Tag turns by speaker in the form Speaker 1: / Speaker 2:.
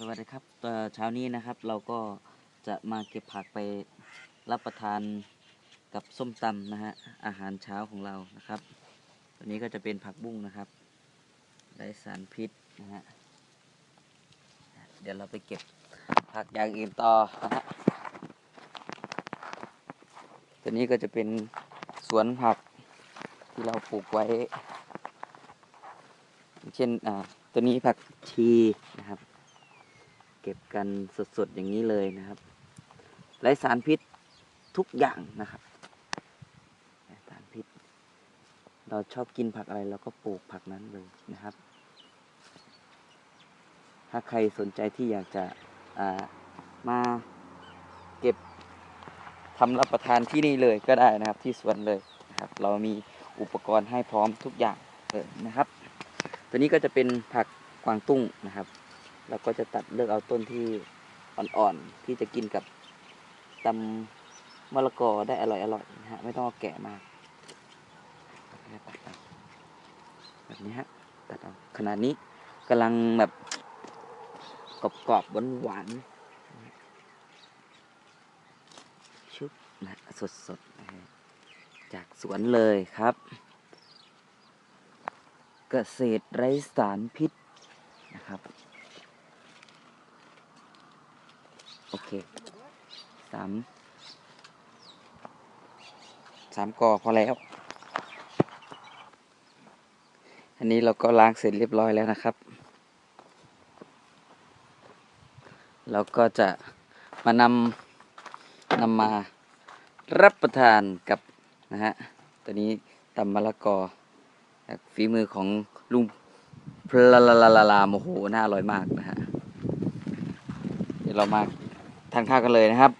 Speaker 1: สวัสดีครับเอ่อเช้านี้นะครับเราก็จะมาเก็บผักไปรับประทานกับส้มตำนะฮะอาหารเช้าของเรานะครับ ตัวนี้ก็จะเป็นผักบุ้งนะครับไร้สารพิษนะฮะเดี๋ยวเราไปเก็บผักอย่างอื่นต่อนะฮะตัวนี้ก็จะเป็นสวนผักที่เราปลูกไว้ เช่นอ่าตัวนี้ผักชีนะครับ เก็บกันสดๆอย่างนี้เลยนะครับไร้สารพิษทุกอย่างนะครับสารพิษ เราชอบกินผักอะไรเราก็ปลูกผักนั้นเลยนะครับ ถ้าใครสนใจที่อยากจะามาเก็บทำรับประทานที่นี่เลยก็ได้นะครับที่สวนเลยนะครับ เรามีอุปกรณ์ให้พร้อมทุกอย่างเลยนะครับ ตัวนี้ก็จะเป็นผักกวางตุ้งนะครับ เราก็จะตัดเลือกเอาต้นที่อ่อนๆที่จะกินกับตำมะละกอได้อร่อยๆนะฮะไม่ต้องเอาแกะมากตัดเอาแบบนี้ฮะตัดเอาขนาดนี้กำลังแบบกรอบๆหวานๆชุบนะสดๆนะฮะจากสวนเลยครับ เกษตรไร้สารพิษนะครับ โอเคสามสามกอพอแล้ว อันนี้เราก็ล้างเสร็จเรียบร้อยแล้วนะครับ เราก็จะมานำนำมารับประทานกับนะฮะตัวนี้ตำมะละกอฝีมือของลุงพลาลาลาลาลามโอ้โหน่าอร่อยมากนะฮะ เดี๋ยวเรามา ทานข้าวกันเลยนะครับ